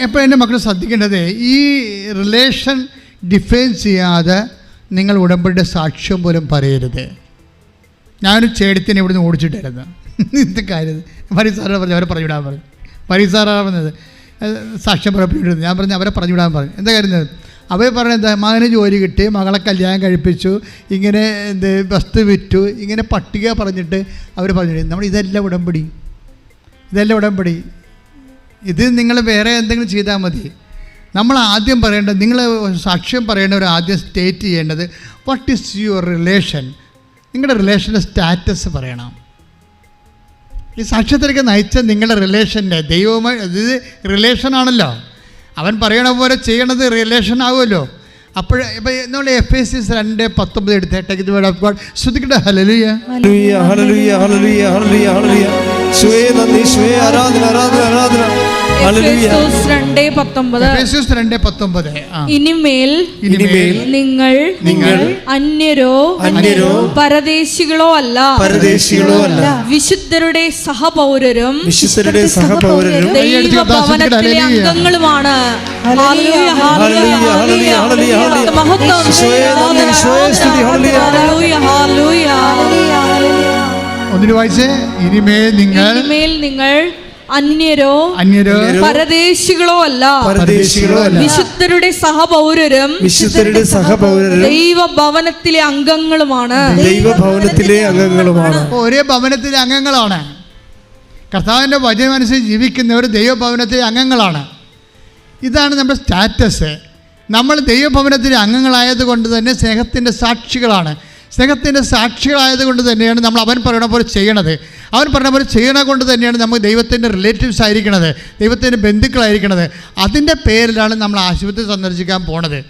എപ്പോൾ എന്റെ മക്കൾ ശ്രദ്ധിക്കേണ്ടത് ഈ റിലേഷൻ ഡിഫൈൻ ചെയ്യാതെ നിങ്ങൾ ഉടമ്പടിയുടെ സാക്ഷ്യം പോലും പറയരുത്. ഞാനൊരു ചേടത്തിനെ ഇവിടുന്ന് ഓടിച്ചിട്ടായിരുന്നു. ഇത് കാര്യം. പരിസാറ പറഞ്ഞു അവരെ പറഞ്ഞു വിടാൻ പറഞ്ഞു. പരിസാറാണ് പറഞ്ഞത്. സാക്ഷ്യം പറയപ്പെട്ടിരുന്നു. ഞാൻ പറഞ്ഞു അവരെ പറഞ്ഞു വിടാൻ പറഞ്ഞു. എന്താ കാര്യം? അവർ പറഞ്ഞത് മകന് ജോലി കിട്ടി മകളെ കല്യാണം കഴിപ്പിച്ചു ഇങ്ങനെ എന്ത് വസ്തു വിറ്റു ഇങ്ങനെ പട്ടിക പറഞ്ഞിട്ട് അവർ പറഞ്ഞു നമ്മൾ ഇതെല്ലാം ഉടമ്പടി. ഇതെല്ലാം ഉടമ്പടി. ഇത് നിങ്ങൾ വേറെ എന്തെങ്കിലും ചെയ്താൽ മതി. നമ്മൾ ആദ്യം പറയേണ്ടത് നിങ്ങൾ സാക്ഷ്യം പറയേണ്ടവർ ആദ്യം സ്റ്റേറ്റ് ചെയ്യേണ്ടത് വാട്ട് ഈസ് യുവർ റിലേഷൻ നിങ്ങളുടെ റിലേഷന്റെ സ്റ്റാറ്റസ് പറയണം. ഈ സാക്ഷ്യത്തിലേക്ക് നയിച്ച നിങ്ങളുടെ റിലേഷന്റെ ദൈവവുമായി ഇത് റിലേഷനാണല്ലോ അവൻ പറയണ പോലെ ചെയ്യണത് റിലേഷൻ ആവുമല്ലോ. അപ്പോൾ ഇപ്പം നമ്മൾ എഫ് എസ് എസ് രണ്ട് പത്തൊമ്പത് എടുത്തേക്ക് ഇത് വേർഡ് ഓഫ് ഗോഡ് ശ്രദ്ധിക്കട്ടെ. ഹലലുയ hallelujah, hallelujah, hallelujah, hallelujah, hallelujah. യേശുവേ നന്ദി, സ്വേ ആരാധന, ആരാധന, ആരാധന. ഇനിമേൽ ഇനിമേൽ നിങ്ങൾ നിങ്ങൾ അന്യരോ അന്യരോ പരദേശികളോ അല്ല. പരദേശികളോ അല്ല. വിശുദ്ധരുടെ സഹപൗരരും വിശുദ്ധരുടെ സഹപൗരരും ദൈവഭവനത്തിലെ അംഗങ്ങളുമാണ്. ഹല്ലേലൂയ, ഹല്ലേലൂയ, ഹല്ലേലൂയ, ഹല്ലേലൂയ, ഹല്ലേലൂയ. മഹത്വം. ഈശോയെ നന്ദി, ഹല്ലേലൂയ. Hallelujah, hallelujah. ഒന്നിനു വായിച്ചേ. ഇനിമേൽ നിങ്ങൾ ഇനിമേൽ നിങ്ങൾ അന്യരോ അന്യരോ പരദേശികളോ അല്ല. പരദേശികളോ അല്ല. വിശുദ്ധരുടെ സഹപൗരരും വിശുദ്ധരുടെ സഹപൗരരും ദൈവഭവനത്തിലെ അംഗങ്ങളുമാണ്. ദൈവഭവനത്തിലെ അംഗങ്ങളുമാണ്. ഒരേ ഭവനത്തിലെ അംഗങ്ങളാണ്. കർത്താവിന്റെ വചനമനുസരിച്ച് ജീവിക്കുന്നവർ ദൈവഭവനത്തിലെ അംഗങ്ങളാണ്. ഇതാണ് നമ്മുടെ സ്റ്റാറ്റസ്. നമ്മൾ ദൈവഭവനത്തിലെ അംഗങ്ങളായത് കൊണ്ട് തന്നെ സ്നേഹത്തിന്റെ സാക്ഷികളാണ്. സ്നേഹത്തിന്റെ സാക്ഷികളായതുകൊണ്ട് തന്നെയാണ് നമ്മൾ അവൻ പറയണ പോലെ ചെയ്യണത്. അവൻ പറഞ്ഞ പോലെ ചെയ്യണ കൊണ്ട് തന്നെയാണ് നമ്മൾ ദൈവത്തിന്റെ റിലേറ്റീവ്സ് ആയിരിക്കണത്. ദൈവത്തിന്റെ ബന്ധുക്കളായിരിക്കണത്. അതിന്റെ പേരിലാണ് നമ്മൾ ആശുപത്രി സന്ദർശിക്കാൻ പോണത്.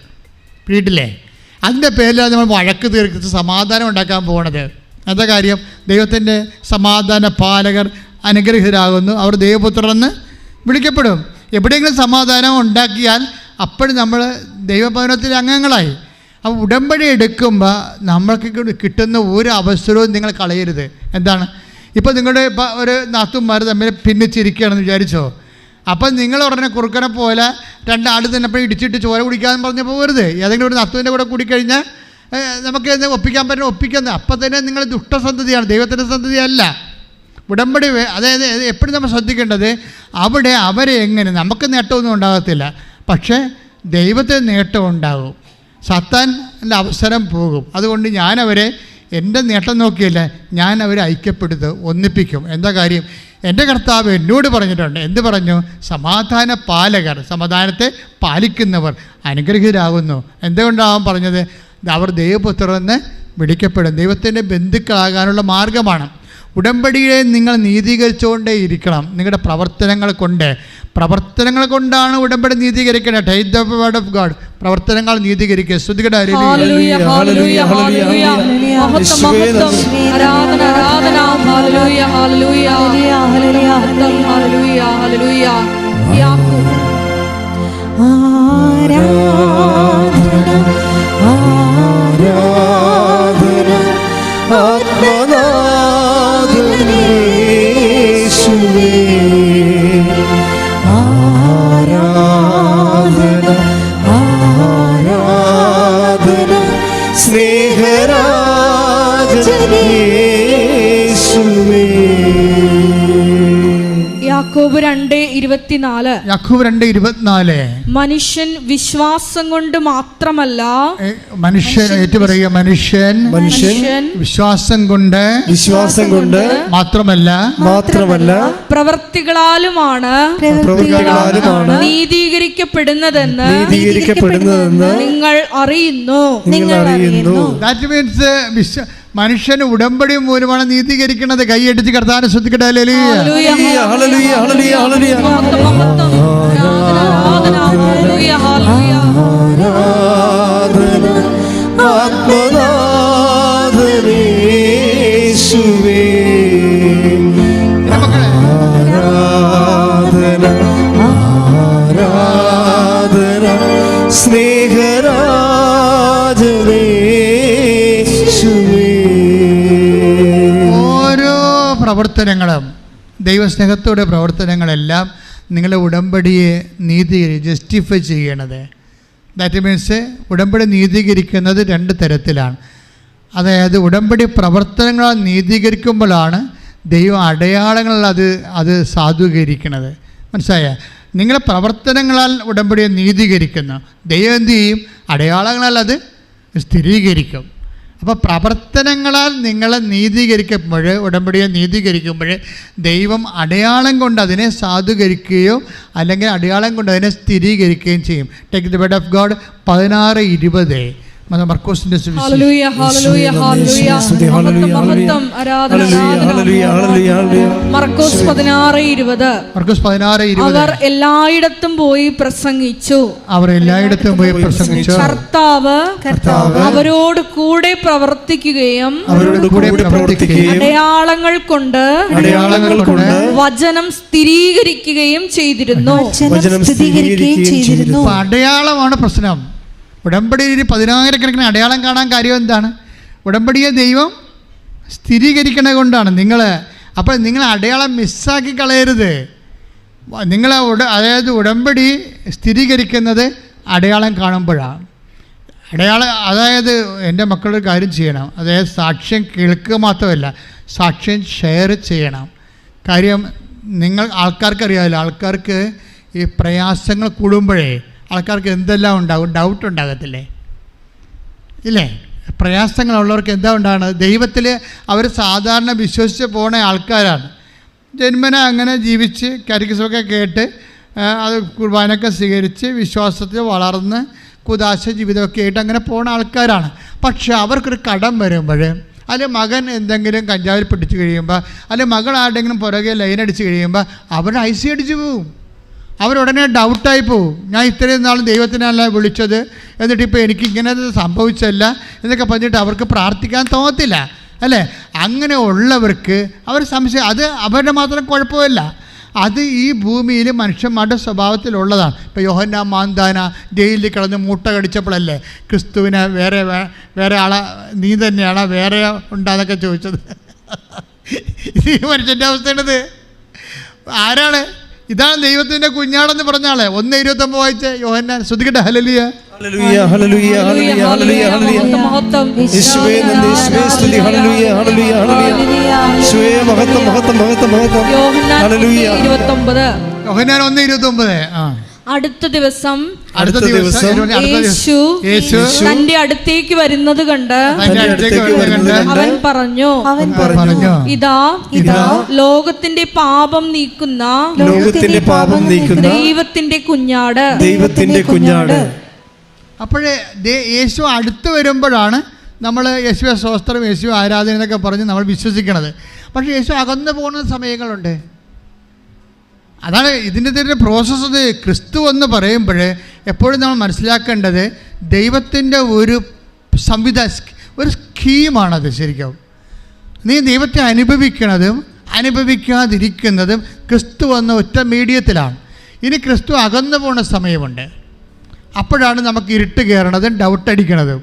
വീട്ടിലെ. അതിന്റെ പേരിലാണ് നമ്മൾ വഴക്ക് തീർത്ത് സമാധാനം ഉണ്ടാക്കാൻ പോണത്. എന്താ കാര്യം? ദൈവത്തിന്റെ സമാധാന പാലകർ അനുഗ്രഹിതരാകുന്നു. അവർ ദൈവപുത്രരെന്ന് വിളിക്കപ്പെടും. എവിടെയെങ്കിലും സമാധാനം ഉണ്ടാക്കിയാൽ അപ്പോഴും നമ്മൾ ദൈവഭവനത്തിലെ അംഗങ്ങളായി. അപ്പോൾ ഉടമ്പടി എടുക്കുമ്പോൾ നമ്മൾക്ക് കിട്ടുന്ന ഒരു അവസരവും നിങ്ങൾ കളയരുത്. എന്താണ്? ഇപ്പോൾ നിങ്ങളുടെ ഒരു നാത്തുമാർ തമ്മിൽ ഭിന്നിച്ചിരിക്കുകയാണെന്ന് വിചാരിച്ചോ? അപ്പം നിങ്ങൾ ഉടനെ കുറുക്കനെ പോലെ രണ്ടാൾ തന്നെ ഇപ്പോൾ ഇടിച്ചിട്ട് ചോര കുടിക്കാമെന്ന് പറഞ്ഞ് പോകരുത്. ഏതെങ്കിലും ഒരു നത്തുവിന്റെ കൂടെ കൂടിക്കഴിഞ്ഞാൽ നമുക്ക് ഇത് ഒപ്പിക്കാൻ പറ്റുന്ന ഒപ്പിക്കുന്നത് അപ്പം തന്നെ നിങ്ങൾ ദുഷ്ടസന്ധതിയാണ് ദൈവത്തിന്റെ സന്ധതിയല്ല ഉടമ്പടി അതായത് എപ്പോഴും നമ്മൾ ശ്രദ്ധിക്കേണ്ടത് അവിടെ അവരെ എങ്ങനെ നമുക്ക് നേട്ടമൊന്നും ഉണ്ടാകത്തില്ല. പക്ഷേ ദൈവത്തിന് നേട്ടം ഉണ്ടാകും. സത്താന്റെ അവസരം പോകും. അതുകൊണ്ട് ഞാനവരെ എന്റെ നേട്ടം നോക്കിയല്ല ഞാൻ അവരെ ഐക്യപ്പെടുത്ത് ഒന്നിപ്പിക്കും. എന്താ കാര്യം? എന്റെ കർത്താവ് എന്നോട് പറഞ്ഞിട്ടുണ്ട്. എന്ത് പറഞ്ഞു? സമാധാന പാലകർ സമാധാനത്തെ പാലിക്കുന്നവർ അനുഗ്രഹീതരാകുന്നു. എന്തുകൊണ്ടാവും പറഞ്ഞത്? അവർ ദൈവപുത്രരെന്ന് വിളിക്കപ്പെടും. ദൈവത്തിന്റെ ബന്ധുക്കളാകാനുള്ള മാർഗമാണ്. ഉടമ്പടിയെ നിങ്ങൾ നീതീകരിച്ചുകൊണ്ടേ ഇരിക്കണം നിങ്ങളുടെ പ്രവർത്തനങ്ങൾ കൊണ്ട് പ്രവർത്തനങ്ങൾ കൊണ്ടാണ് ഉടമ്പടി നീതീകരിക്കേണ്ടത്. ടൈറ്റ് ദ വേർഡ് ഓഫ് ഗോഡ് പ്രവർത്തനങ്ങൾ നീതീകരിക്കുക. ശ്രുതികട ഇരുപത്തിനാല്. യഖൂബ് രണ്ട് ഇരുപത്തിനാല്. മനുഷ്യൻ വിശ്വാസം കൊണ്ട് മാത്രമല്ല മനുഷ്യൻ ഏറ്റുപറയുക മനുഷ്യൻ മനുഷ്യൻ വിശ്വാസം കൊണ്ട് വിശ്വാസം കൊണ്ട് മാത്രമല്ല മാത്രമല്ല പ്രവർത്തികളാലുമാണ് പ്രവൃത്തികളാലുമാണ് നീതീകരിക്കപ്പെടുന്നതെന്ന് നീതീകരിക്കപ്പെടുന്നതെന്ന് നിങ്ങൾ അറിയുന്നു. നിങ്ങൾ അറിയുന്നു. ദാറ്റ് മീൻസ് മനുഷ്യന് ഉടമ്പടി മൂലമാണ് നീതീകരിക്കുന്നത്. കൈയടിച്ച് കർത്താനെ ശ്രദ്ധിക്കട്ടെ ഹല്ലേലൂയ. പ്രവർത്തനങ്ങളും ദൈവസ്നേഹത്തോടെ പ്രവർത്തനങ്ങളെല്ലാം നിങ്ങളുടെ ഉടമ്പടിയെ നീതീകരി ജസ്റ്റിഫൈ ചെയ്യണത്. ദാറ്റ് മീൻസ് ഉടമ്പടി നീതീകരിക്കുന്നത് രണ്ട് തരത്തിലാണ്. അതായത് ഉടമ്പടി പ്രവർത്തനങ്ങളാൽ നീതീകരിക്കുമ്പോഴാണ് ദൈവം അടയാളങ്ങളിൽ അത് അത് സാധൂകരിക്കണത്. മനസ്സിലായ? നിങ്ങളെ പ്രവർത്തനങ്ങളാൽ ഉടമ്പടിയെ നീതീകരിക്കുന്നു. ദൈവം എന്ത് ചെയ്യും? അടയാളങ്ങളാൽ അത് സ്ഥിരീകരിക്കും. അപ്പോൾ പ്രവർത്തനങ്ങളാൽ നിങ്ങളെ നീതീകരിക്കുമ്പോൾ ഉടമ്പടിയെ നീതീകരിക്കുമ്പോൾ ദൈവം അടയാളം കൊണ്ട് അതിനെ സാധൂകരിക്കുകയോ അല്ലെങ്കിൽ അടയാളം കൊണ്ട് അതിനെ സ്ഥിരീകരിക്കുകയും ചെയ്യും. Take the word of God പതിനാറ് ഇരുപത്. ഹല്ലേലൂയ. മർക്കോസ് പതിനാറ് ഇരുപത്. മർക്കോസ് പതിനാറ് അവർ എല്ലായിടത്തും പോയി പ്രസംഗിച്ചു. അവർ എല്ലായിടത്തും പോയി പ്രസംഗിച്ചു. കർത്താവ് അവരോട് കൂടെ പ്രവർത്തിക്കുകയും അവരോട് കൂടെ പ്രവർത്തിക്കുകയും അടയാളങ്ങൾ കൊണ്ട് അടയാളങ്ങൾ കൊണ്ട് വചനം സ്ഥിരീകരിക്കുകയും ചെയ്തിരുന്നു. വചനം സ്ഥിരീകരിക്കുകയും ചെയ്തിരുന്നു. അടയാളമാണ് പ്രശ്നം. ഉടമ്പടിയിൽ പതിനായിരക്കണക്കിന് അടയാളം കാണാൻ കാര്യം എന്താണ്? ഉടമ്പടിയെ ദൈവം സ്ഥിരീകരിക്കണ കൊണ്ടാണ്. നിങ്ങൾ അപ്പോൾ നിങ്ങൾ അടയാളം മിസ്സാക്കി കളയരുത്. നിങ്ങൾ ഉട അതായത് ഉടമ്പടി സ്ഥിരീകരിക്കുന്നത് അടയാളം കാണുമ്പോഴാണ്. അടയാളം അതായത് എന്റെ മക്കളൊരു കാര്യം ചെയ്യണം. അതായത് സാക്ഷ്യം കേൾക്കുക മാത്രമല്ല സാക്ഷ്യം ഷെയർ ചെയ്യണം. കാര്യം നിങ്ങൾ ആൾക്കാർക്ക് അറിയാമല്ലോ ആൾക്കാർക്ക് ഈ പ്രയാസങ്ങൾ കൂടുമ്പോഴേ ആൾക്കാർക്ക് എന്തെല്ലാം ഉണ്ടാകും ഡൗട്ട് ഉണ്ടാകത്തില്ലേ? ഇല്ലേ? പ്രയാസങ്ങളുള്ളവർക്ക് എന്താ ഉണ്ടാകുന്നത് ദൈവത്തിൽ അവർ സാധാരണ വിശ്വസിച്ച് പോണ ആൾക്കാരാണ്. ജന്മന അങ്ങനെ ജീവിച്ച് കരിക്കസൊക്കെ കേട്ട് അത് കുർബാനൊക്കെ സ്വീകരിച്ച് വിശ്വാസത്തിൽ വളർന്ന് കുദാശ ജീവിതമൊക്കെ ആയിട്ട് അങ്ങനെ പോണ ആൾക്കാരാണ്. പക്ഷെ അവർക്കൊരു കടം വരുമ്പോൾ അല്ലെ മകൻ എന്തെങ്കിലും കഞ്ചാവിൽ പിടിച്ച് കഴിയുമ്പോൾ അല്ലെ മകൾ ആരുടെങ്കിലും പുറകെ ലൈൻ അടിച്ച് കഴിയുമ്പോൾ അവർ ഐ സി അടിച്ച് പോവും അവരുടനെ ഡൗട്ടായി പോവും ഞാൻ ഇത്രയും നാളും ദൈവത്തിനല്ല വിളിച്ചത്. എന്നിട്ട് ഇപ്പോൾ എനിക്ക് ഇങ്ങനെ സംഭവിച്ചല്ല എന്നൊക്കെ പറഞ്ഞിട്ട് അവർക്ക് പ്രാർത്ഥിക്കാൻ തോന്നത്തില്ല. അല്ലേ? അങ്ങനെ ഉള്ളവർക്ക് അവർ സംശയം അത് അവരുടെ മാത്രം കുഴപ്പമില്ല. അത് ഈ ഭൂമിയിൽ മനുഷ്യന്മാരുടെ സ്വഭാവത്തിലുള്ളതാണ്. ഇപ്പോൾ യോഹന്ന മാന്താന ജയിലിൽ കിടന്ന് മൂട്ട കടിച്ചപ്പോഴല്ലേ ക്രിസ്തുവിനെ വേറെ വേറെ ആളെ നീ തന്നെയാണ് വേറെ ഉണ്ടാന്നൊക്കെ ചോദിച്ചത്. ഈ മനുഷ്യന്റെ അവസ്ഥയുണ്ടത് ആരാണ്? ഇതാണ് ദൈവത്തിന്റെ കുഞ്ഞാടെന്ന് പറഞ്ഞാളെ ഒന്ന് ഇരുപത്തി ഒമ്പത് വായിച്ച. യോഹന്നാൻ ശ്രദ്ധിക്കട്ടെ. ഹലലിയ ഹല്ലേലൂയ, ഹല്ലേലൂയ, ഹല്ലേലൂയ, ഹല്ലേലൂയ, ഹല്ലേലൂയ. മഹത്വം, മഹത്വം യേശുവേ നന്ദി, യേശുവേ സ്തുതി, ഹല്ലേലൂയ, ഹല്ലേലൂയ, ഹല്ലേലൂയ. മഹത്വം മഹത്വം മഹത്വം മഹത്വം. യോഹന്നാൻ ഹല്ലേലൂയ. ഇരുപത്തൊമ്പത്. യോഹന്നാൻ ഒന്ന് ഇരുപത്തൊമ്പത്. ആ. അടുത്ത ദിവസം അടുത്ത ദിവസം യേശു തന്റെ അടുത്തേക്ക് വരുന്നത് കണ്ട് തന്റെ അടുത്തേക്ക് വരുന്നത് കണ്ട് അവൻ പറഞ്ഞു അവൻ പറഞ്ഞു ഇതാ ഇതാ ലോകത്തിന്റെ പാപം നീക്കുന്ന ലോകത്തിന്റെ പാപം നീക്കുന്ന ദൈവത്തിന്റെ കുഞ്ഞാട്. ദൈവത്തിന്റെ കുഞ്ഞാട്. അപ്പോഴേ ദേ- യേശു അടുത്ത് വരുമ്പോഴാണ് നമ്മൾ യേശുവെ സ്വസ്ത്രം യേശു ആരാധന എന്നൊക്കെ പറഞ്ഞ് നമ്മൾ വിശ്വസിക്കണത്. പക്ഷേ യേശു അകന്നു പോകുന്ന സമയങ്ങളുണ്ട്. അതാണ് ഇതിന്റെ തന്നെ പ്രോസസ്സ് ക്രിസ്തു എന്ന് പറയുമ്പോൾ എപ്പോഴും നമ്മൾ മനസ്സിലാക്കേണ്ടത് ദൈവത്തിന്റെ ഒരു സംവിധാ ഒരു സ്കീമാണത് ശരിക്കും. നീ ദൈവത്തെ അനുഭവിക്കുന്നതും അനുഭവിക്കാതിരിക്കുന്നതും ക്രിസ്തു എന്ന ഒറ്റ മീഡിയത്തിലാണ്. ഇനി ക്രിസ്തു അകന്നു പോകുന്ന സമയമുണ്ട്. അപ്പോഴാണ് നമുക്ക് ഇരുട്ട് കയറണതും ഡൗട്ട് അടിക്കണതും.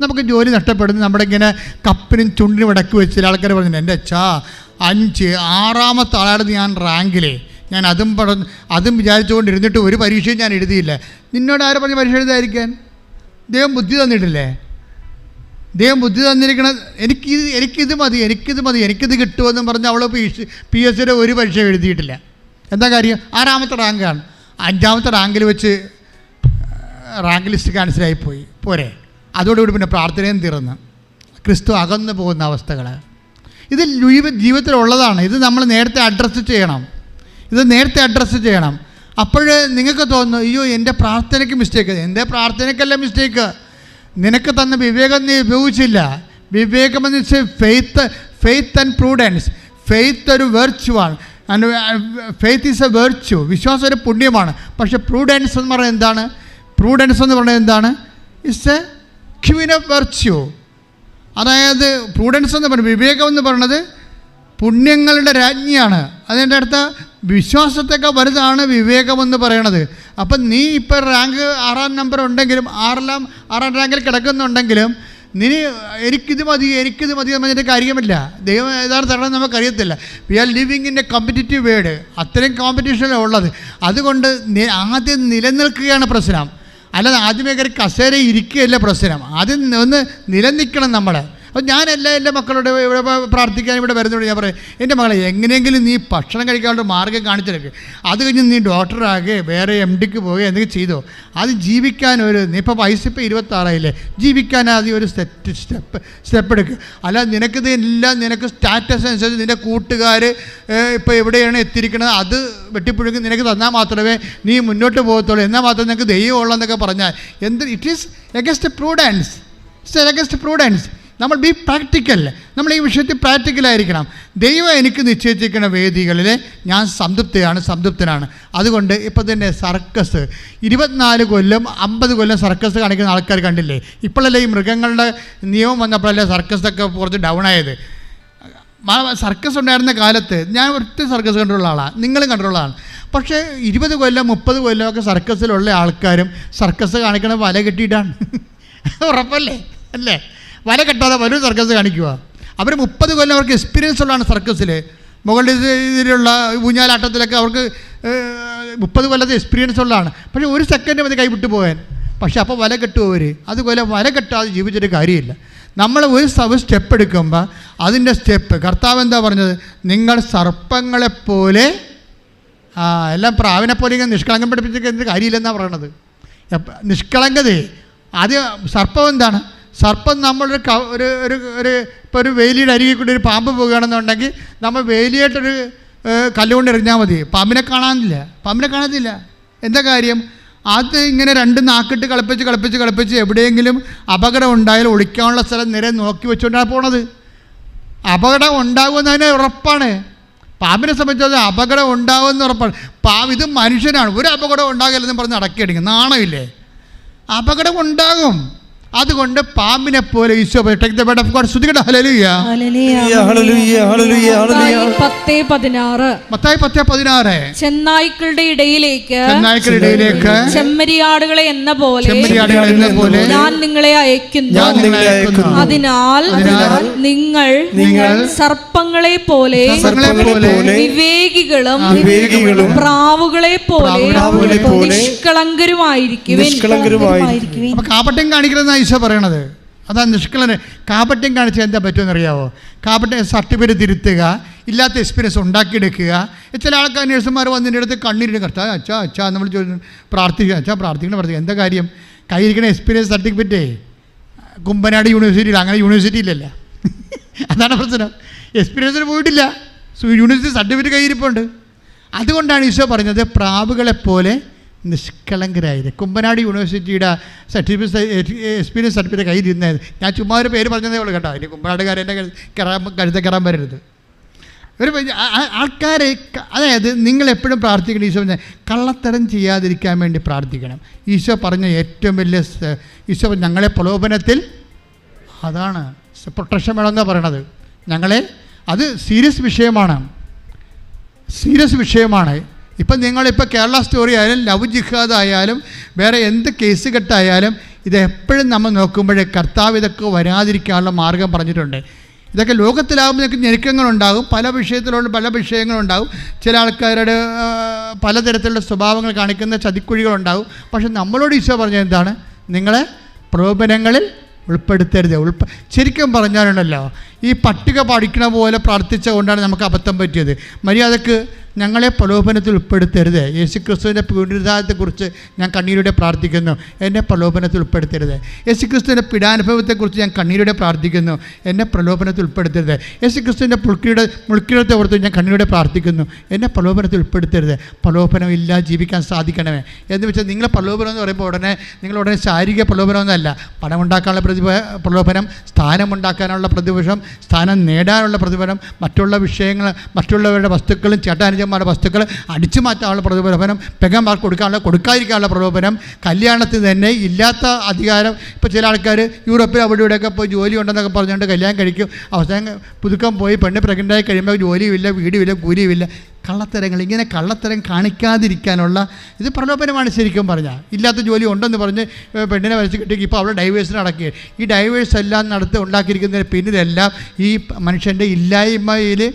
നമുക്ക് ജോലി നഷ്ടപ്പെടുന്നു നമ്മുടെ ഇങ്ങനെ കപ്പിനും ചുണ്ടിനും ഇടയ്ക്ക് വെച്ച് ചില ആൾക്കാർ പറഞ്ഞു എന്റെ അച്ഛാ അഞ്ച് ആറാമത്തെ ആളാണ് ഞാൻ റാങ്കിലേ. ഞാൻ അതും പറഞ്ഞു അതും വിചാരിച്ചുകൊണ്ടിരുന്നിട്ട് ഒരു പരീക്ഷയും ഞാൻ എഴുതിയില്ല. നിന്നോട് ആരെ പറഞ്ഞ് പരീക്ഷ എഴുതാതിരിക്കാൻ? ദൈവം ബുദ്ധി തന്നിട്ടില്ലേ? ദൈവം ബുദ്ധി തന്നിരിക്കണ എനിക്ക് എനിക്കിത് മതി എനിക്കിത് മതി എനിക്കിത് കിട്ടുമെന്നും പറഞ്ഞ് അവൾ പി പി എസ് സിയുടെ ഒരു പരീക്ഷ എഴുതിയിട്ടില്ല. എന്താ കാര്യം? ആറാമത്തെ റാങ്കാണ്. അഞ്ചാമത്തെ റാങ്കിൽ വെച്ച് റാങ്ക് ലിസ്റ്റ് ക്യാൻസലായി പോയി. പോരെ. അതോടുകൂടി പിന്നെ പ്രാർത്ഥനയും തീർന്ന്. ക്രിസ്തു അകന്നു പോകുന്ന അവസ്ഥകൾ ഇത് ജീവി ജീവിതത്തിലുള്ളതാണ്. ഇത് നമ്മൾ നേരത്തെ അഡ്രസ്സ് ചെയ്യണം. ഇത് നേരത്തെ അഡ്രസ്സ് ചെയ്യണം. അപ്പോൾ നിങ്ങൾക്ക് തോന്നുന്നു അയ്യോ എന്റെ പ്രാർത്ഥനയ്ക്ക് മിസ്റ്റേക്ക് എന്റെ പ്രാർത്ഥനയ്ക്കല്ല മിസ്റ്റേക്ക് നിനക്ക് തന്ന വിവേകം നീ ഉപയോഗിച്ചില്ല. വിവേകം എന്ന് വെച്ചാൽ faith faith and prudence faith ഒരു വെർച്ചുവാണ് ഫെയ്ത്ത് ഈസ് എ വെർച്ചു വിശ്വാസം ഒരു പുണ്യമാണ്. പക്ഷേ പ്രൂഡൻസ് എന്ന് പറയുന്നത് എന്താണ്? പ്രൂഡൻസ് എന്ന് പറയുന്നത് എന്താണ്? It's a queen of virtue അതായത് പ്രൂഡൻസ് എന്ന് പറയുന്നത് വിവേകം എന്ന് പറയുന്നത് പുണ്യങ്ങളുടെ രാജ്ഞിയാണ്. അതിന്റെ അടുത്ത വിശ്വാസത്തൊക്കെ വലുതാണ് വിവേകമെന്ന് പറയണത്. അപ്പം നീ ഇപ്പോൾ റാങ്ക് ആറാം നമ്പർ ഉണ്ടെങ്കിലും ആറെല്ലാം ആറാം റാങ്കിൽ കിടക്കുന്നുണ്ടെങ്കിലും നീ എനിക്കിത് മതി എനിക്കിത് മതി എന്ന് പറഞ്ഞിട്ട് കാര്യമില്ല. ദൈവം തരണം നമുക്കറിയത്തില്ല. We are living in a competitive world അത്രയും കോമ്പറ്റീഷനാണ് ഉള്ളത്? അതുകൊണ്ട് ആദ്യം നിലനിൽക്കുകയാണ് പ്രശ്നം. അല്ലാതെ ആദ്യമേ കയറി കസേര ഇരിക്കുകയല്ല പ്രശ്നം. ആദ്യം ഒന്ന് നിലനിൽക്കണം നമ്മൾ അപ്പോൾ ഞാൻ എല്ലാ എന്റെ മക്കളോട് ഇവിടെ പ്രാർത്ഥിക്കാൻ ഇവിടെ വരുന്നോട് ഞാൻ പറയും എന്റെ മകളെ എങ്ങനെയെങ്കിലും നീ ഭക്ഷണം കഴിക്കാനുള്ള മാർഗം കാണിച്ചെടുക്ക് അത് കഴിഞ്ഞ് നീ ഡോക്ടറാകെ വേറെ എം ഡിക്ക് പോകുക എന്തെങ്കിലും ചെയ്തോ. അത് ജീവിക്കാൻ ഒരു നീ ഇപ്പോൾ വയസ്സ് ഇപ്പോൾ ഇരുപത്താറായില്ലേ ജീവിക്കാൻ ആദ്യം ഒരു സ്റ്റെപ്പ് സ്റ്റെപ്പ് സ്റ്റെപ്പ് എടുക്കുക അല്ല നിനക്കിത് എല്ലാം നിനക്ക് സ്റ്റാറ്റസ് അനുസരിച്ച് നിന്റെ കൂട്ടുകാർ ഇപ്പോൾ എവിടെയാണ് എത്തിയിരിക്കുന്നത് അത് വെട്ടിപ്പുഴുങ്ങി നിനക്ക് തന്നാൽ മാത്രമേ നീ മുന്നോട്ട് പോകത്തുള്ളൂ. എന്നാൽ മാത്രമേ നിനക്ക് ദൈവമുള്ളൂ എന്നൊക്കെ പറഞ്ഞാൽ എന്ത് it is august prudence it's august prudence നമ്മൾ ബി പ്രാക്ടിക്കൽ നമ്മൾ ഈ വിഷയത്തിൽ പ്രാക്ടിക്കലായിരിക്കണം ദൈവം എനിക്ക് നിശ്ചയിച്ചിരിക്കുന്ന വേദികളിൽ ഞാൻ സംതൃപ്തിയാണ് സംതൃപ്തനാണ്. അതുകൊണ്ട് ഇപ്പോൾ തന്നെ സർക്കസ് ഇരുപത്തിനാല് കൊല്ലം അമ്പത് കൊല്ലം സർക്കസ് കാണിക്കുന്ന ആൾക്കാർ കണ്ടില്ലേ? ഇപ്പോഴല്ലേ ഈ മൃഗങ്ങളുടെ നിയമം വന്നപ്പോഴല്ലേ സർക്കസൊക്കെ കുറച്ച് ഡൗൺ ആയത്? സർക്കസ് ഉണ്ടായിരുന്ന കാലത്ത് ഞാൻ ഒറ്റ സർക്കസ് കണ്ടിട്ടുള്ള ആളാണ് നിങ്ങളും കണ്ടിട്ടുള്ള ആളാണ്. പക്ഷേ ഇരുപത് കൊല്ലം മുപ്പത് കൊല്ലമൊക്കെ സർക്കസിലുള്ള ആൾക്കാരും സർക്കസ് കാണിക്കണ വല കെട്ടിയിട്ടാണ്. ഉറപ്പല്ലേ? അല്ലേ? വല കെട്ടാതെ വലിയ സർക്കസ് കാണിക്കുക. അവർ മുപ്പത് കൊല്ലം അവർക്ക് എക്സ്പീരിയൻസ് ഉള്ളതാണ് സർക്കസിൽ. മുകളിൽ ഇതിലുള്ള ഊഞ്ഞാലാട്ടത്തിലൊക്കെ അവർക്ക് മുപ്പത് കൊല്ലത്തെ എക്സ്പീരിയൻസ് ഉള്ളതാണ്. പക്ഷേ ഒരു സെക്കൻഡ് മതി കൈവിട്ട് പോകാൻ. പക്ഷെ അപ്പോൾ വല കെട്ടും അവർ അതുപോലെ വല കെട്ടാതെ ജീവിച്ചിട്ട് കാര്യമില്ല. നമ്മൾ ഒരു സവ സ്റ്റെപ്പ് എടുക്കുമ്പോൾ അതിന്റെ സ്റ്റെപ്പ് കർത്താവ് എന്താ പറഞ്ഞത്? നിങ്ങൾ സർപ്പങ്ങളെപ്പോലെ ആ എല്ലാം പ്രാവിനെ പോലെ ഇങ്ങനെ നിഷ്കളങ്കം പഠിപ്പിച്ചൊക്കെ എന്ത് കാര്യമില്ലെന്നാണ് പറയണത്? നിഷ്കളങ്കതേ. ആദ്യം സർപ്പം എന്താണ്? സർപ്പം നമ്മളൊരു ക ഒരു ഒരു ഒരു ഇപ്പോൾ ഒരു വേലിയുടെ അരികിൽ കൂടി ഒരു പാമ്പ് പോകുകയാണെന്നുണ്ടെങ്കിൽ നമ്മൾ വേലിയായിട്ടൊരു കല്ലുകൊണ്ട് എറിഞ്ഞാൽ മതി. പാമ്പിനെ കാണാനില്ല. പാമ്പിനെ കാണത്തില്ല. എന്താ കാര്യം? അത് ഇങ്ങനെ രണ്ട് നാക്കിട്ട് കളിപ്പിച്ച് കളിപ്പിച്ച് കളിപ്പിച്ച് എവിടെയെങ്കിലും അപകടം ഉണ്ടായാലും ഒളിക്കാനുള്ള സ്ഥലം നേരെ നോക്കി വെച്ചുകൊണ്ടാണ് പോണത്. അപകടം ഉണ്ടാകുമെന്നതിന് ഉറപ്പാണ്. പാമ്പിനെ സംബന്ധിച്ചത് അപകടം ഉണ്ടാകുമെന്ന് ഉറപ്പാണ്. പാമ്പ് ഇത് മനുഷ്യനാണ്. ഒരു അപകടം ഉണ്ടാകില്ലെന്ന് പറഞ്ഞ് അടക്കിയടിക്കും നാണമില്ലേ? അപകടം ഉണ്ടാകും. അതുകൊണ്ട് പാമ്പിനെ പോലെ ഈശോ ദ ഓഫ് ഗോഡ് ഹല്ലേലൂയ. പത്തേ പതിനാറ്. മത്തായി പത്ത് പതിനാറ്. ചെന്നായ്ക്കളുടെ ഇടയിലേക്ക് ചെന്നായ്ക്കളുടെ ഇടയിലേക്ക് ചെമ്മരിയാടുകളെ എന്ന പോലെ എന്ന പോലെ ഞാൻ നിങ്ങളെ അയക്കുന്നു. ഞാൻ നിങ്ങളെ അയക്കുന്നു. അതിനാൽ അതിനാൽ നിങ്ങൾ നിങ്ങൾ സർപ്പങ്ങളെ പോലെ സർപ്പങ്ങളെ പോലെ വിവേകികളും വിവേകികളും പ്രാവുകളെ പോലെ പ്രാവുകളെ പോലെ നിഷ്കളങ്കരുമായിരിക്കുവിൻ. നിഷ്കളങ്കരുമായിരിക്കും കാപ്പട്ടം കാണിക്കുന്ന ഈശോ പറയണത്. അതാ നിഷ്കളന് കാപട്യം കാണിച്ചാൽ എന്താ പറ്റുമെന്ന് അറിയാവോ കാപട്യം സർട്ടിഫിക്കറ്റ് തിരുത്തുക ഇല്ലാത്ത എക്സ്പീരിയൻസ് ഉണ്ടാക്കിയെടുക്കുക. ചില ആൾക്കാർ നേഴ്സുമാർ വന്നതിന്റെ അടുത്ത് കണ്ണീരിട്ട് കഷ്ടം. അച്ഛാ അച്ഛാ നമ്മൾ ചോദിച്ചു പ്രാർത്ഥിക്കുക അച്ഛാ പ്രാർത്ഥിക്കണം പ്രാർത്ഥിക്കുക എന്താ കാര്യം? കയ്യിരിക്കണ എക്സ്പീരിയൻസ് സർട്ടിഫിക്കറ്റേ കുമ്പനാട് യൂണിവേഴ്സിറ്റിയിൽ അങ്ങനെ യൂണിവേഴ്സിറ്റി ഇല്ലല്ല. അതാണ് പ്രശ്നം. എക്സ്പീരിയൻസിന് പോയിട്ടില്ല. യൂണിവേഴ്സിറ്റി സർട്ടിഫിക്കറ്റ് കയ്യിരിപ്പുണ്ട് അതുകൊണ്ടാണ് ഈശോ പറഞ്ഞത് പ്രാവുകളെപ്പോലെ നിഷ്കളങ്കരായത്. കുമ്പനാട് യൂണിവേഴ്സിറ്റിയുടെ സർട്ടിഫിക്കറ്റ് എക്സ്പീരിയൻസ് സർട്ടിഫിക്കറ്റ് കയ്യിലിരുന്നത് ഞാൻ ചുമ്മാ ഒരു പേര് പറഞ്ഞതേ ഉള്ളൂ കേട്ടോ. ഇനി കുമ്പനാടുകാരെന്റെ കയറാൻ കഴുത കയറാൻ വരരുത്. ഒരു ആൾക്കാരെ അതായത് നിങ്ങൾ എപ്പോഴും പ്രാർത്ഥിക്കണം ഈശോ കള്ളത്തരം ചെയ്യാതിരിക്കാൻ വേണ്ടി പ്രാർത്ഥിക്കണം. ഈശോ പറഞ്ഞ ഏറ്റവും വലിയ ഈശോ ഞങ്ങളെ പ്രലോഭനത്തിൽ അതാണ് പ്രൊട്ടക്ഷൻ വേണമെന്നാണ് പറയണത്. ഞങ്ങളെ അത് സീരിയസ് വിഷയമാണ്. സീരിയസ് വിഷയമാണ്. ഇപ്പം നിങ്ങളിപ്പോൾ കേരള സ്റ്റോറി ആയാലും ലവ് ജിഹാദ് ആയാലും വേറെ എന്ത് കേസ് കെട്ടായാലും ഇത് എപ്പോഴും നമ്മൾ നോക്കുമ്പോഴേ കർത്താവ് ഇതൊക്കെ വരാതിരിക്കാനുള്ള മാർഗം പറഞ്ഞിട്ടുണ്ട്. ഇതൊക്കെ ലോകത്തിലാകുമ്പോൾ ഞെരുക്കങ്ങളുണ്ടാകും. പല വിഷയത്തിലുള്ള പല വിഷയങ്ങളുണ്ടാകും. ചില ആൾക്കാരുടെ പലതരത്തിലുള്ള സ്വഭാവങ്ങൾ കാണിക്കുന്ന ചതിക്കുഴികളുണ്ടാകും. പക്ഷെ നമ്മളോട് ഈശോ പറഞ്ഞത് എന്താണ്? നിങ്ങളെ പ്രലോഭനങ്ങളിൽ ഉൾപ്പെടുത്തരുത്. ഉൾപ്പ ശരിക്കും പറഞ്ഞാലുണ്ടല്ലോ ഈ പട്ടിക പഠിക്കണ പോലെ പ്രാർത്ഥിച്ച കൊണ്ടാണ് നമുക്ക് അബദ്ധം പറ്റിയത്. മര്യാദയ്ക്ക് ഞങ്ങളെ പ്രലോഭനത്തിൽ ഉൾപ്പെടുത്തരുത്. യേശു ക്രിസ്തുവിന്റെ പുനരുദ്ധാരത്തെക്കുറിച്ച് ഞാൻ കണ്ണീരോടെ പ്രാർത്ഥിക്കുന്നു. എന്നെ പ്രലോഭനത്തിൽ ഉൾപ്പെടുത്തരുത്. യേശു ക്രിസ്തുവിന്റെ പീഡാനുഭവത്തെക്കുറിച്ച് ഞാൻ കണ്ണീരോടെ പ്രാർത്ഥിക്കുന്നു. എന്നെ പ്രലോഭനത്തിൽ ഉൾപ്പെടുത്തരുത്. യേശു ക്രിസ്തുവിന്റെ പുൽക്കിയുടെ മുൾക്കിടത്തെ ഓർത്ത് ഞാൻ കണ്ണീരോടെ പ്രാർത്ഥിക്കുന്നു. എന്നെ പ്രലോഭനത്തിൽ ഉൾപ്പെടുത്തരുത്. പ്രലോഭനം ഇല്ല ജീവിക്കാൻ സാധിക്കണമേ. എന്ന് വെച്ചാൽ നിങ്ങളെ പ്രലോഭനം എന്ന് പറയുമ്പോൾ ഉടനെ നിങ്ങൾ ഉടനെ ശാരീരിക പ്രലോഭനമൊന്നുമല്ല. പണം ഉണ്ടാക്കാനുള്ള പ്രതിഭ പ്രലോഭനം സ്ഥാനം ഉണ്ടാക്കാനുള്ള പ്രതിപക്ഷം സ്ഥാനം നേടാനുള്ള പ്രതിഫലം മറ്റുള്ള വിഷയങ്ങൾ മറ്റുള്ളവരുടെ വസ്തുക്കളും ചേട്ടാനുജന്മാരുടെ വസ്തുക്കൾ അടിച്ചു മാറ്റാനുള്ള പ്രലോഭനം പെങ്ങന്മാർക്ക് കൊടുക്കാനുള്ള കൊടുക്കാതിരിക്കാനുള്ള പ്രലോഭനം കല്യാണത്തിൽ തന്നെ ഇല്ലാത്ത അധികാരം. ഇപ്പോൾ ചില ആൾക്കാർ യൂറോപ്പിൽ അവിടെ ഇവിടെയൊക്കെ പോയി ജോലി ഉണ്ടെന്നൊക്കെ പറഞ്ഞുകൊണ്ട് കല്യാണം കഴിക്കും. അവസാനം പുതുക്കം പോയി പെണ്ണ് പ്രഗ്നന്റായി കഴിയുമ്പോൾ ജോലിയുമില്ല വീടുമില്ല കൂലിയുമില്ല. കള്ളത്തരങ്ങൾ ഇങ്ങനെ കള്ളത്തരം കാണിക്കാതിരിക്കാനുള്ള ഇത് പ്രലോഭനമാണ് ശരിക്കും പറഞ്ഞാൽ ഇല്ലാത്ത ജോലി ഉണ്ടെന്ന് പറഞ്ഞ് പെണ്ണിനെ വരച്ച് കിട്ടി ഇപ്പോൾ അവിടെ ഡൈവേഴ്സിന് നടക്കുക ഈ ഡൈവേഴ്സ് എല്ലാം നടത്തി ഉണ്ടാക്കിയിരിക്കുന്നതിന് പിന്നിലെല്ലാം ഈ മനുഷ്യന്റെ ഇല്ലായ്മയിൽ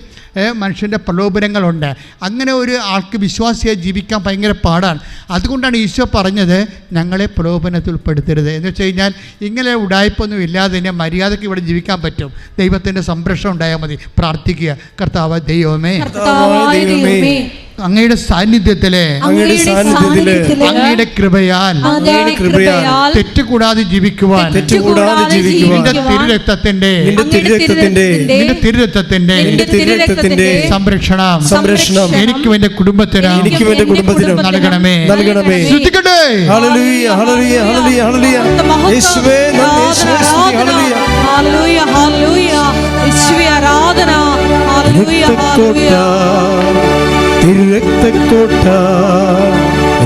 മനുഷ്യന്റെ പ്രലോഭനങ്ങളുണ്ട്. അങ്ങനെ ഒരു ആൾക്ക് വിശ്വാസിയായി ജീവിക്കാൻ ഭയങ്കര പാടാണ്. അതുകൊണ്ടാണ് ഈശോ പറഞ്ഞത് ഞങ്ങളെ പ്രലോഭനത്തിൽ ഉൾപ്പെടുത്തരുത്. എന്ന് വെച്ച് കഴിഞ്ഞാൽ ഇങ്ങനെ ഉടായ്പൊന്നും ഇല്ലാതെ തന്നെ മര്യാദയ്ക്ക് ഇവിടെ ജീവിക്കാൻ പറ്റും. ദൈവത്തിന്റെ സംരക്ഷണം ഉണ്ടായാൽ മതി. പ്രാർത്ഥിക്കുക. കർത്താവ് ദൈവമേ ദൈവമേ അങ്ങയുടെ സാന്നിധ്യത്തിലെ അങ്ങയുടെ സാന്നിധ്യത്തിൽ അങ്ങയുടെ കൃപയാൽ അങ്ങയുടെ കൃപയാൽ തെറ്റുകൂടാതെ ജീവിക്കുവാൻ തെറ്റുകൂടാതെ ജീവിക്കുവാൻ നിന്റെ തിരുരക്തത്തിന്റെ തിരുരക്തത്തിന്റെ നിന്റെ തിരുരക്തത്തിന്റെ നിന്റെ തിരുരക്തത്തിന്റെ സംരക്ഷണം സംരക്ഷണം എനിക്കും എന്റെ കുടുംബത്തിനും എനിക്കും എന്റെ കുടുംബത്തിനും നൽകണമേ. നൽകണമേ. ശ്രദ്ധിക്കട്ടെ ഹല്ലേലൂയ ഹല്ലേലൂയ ഹല്ലേലൂയ ഹല്ലേലൂയ. യേശുവേ ഹല്ലേലൂയ. Hallelujah hallelujah. യേശുവേ ആരാധന. രക്തക്കോട്ട തിരുരക്തക്കോട്ട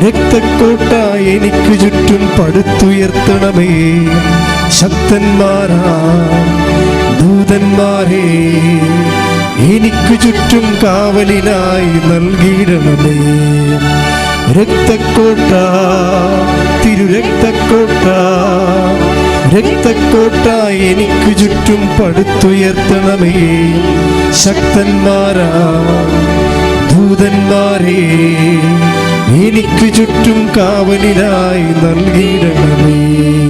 രക്തക്കോട്ട എനിക്ക് ചുറ്റും പടുത്തുയർത്തണമേ. ശക്തന്മാരാ ദൂതന്മാരെ എനിക്ക് ചുറ്റും കാവലിനായി നൽകിയിടണമേ. രക്തക്കോട്ട തിരുരക്തക്കോട്ട രക്തക്കോട്ട എനിക്ക് ചുറ്റും പടുത്തുയർത്തണമേ. ശക്തന്മാരാ ദൂതന്മാരെ എനിക്ക് ചുറ്റും കാവലിലായി നൽകിയിടണമേ.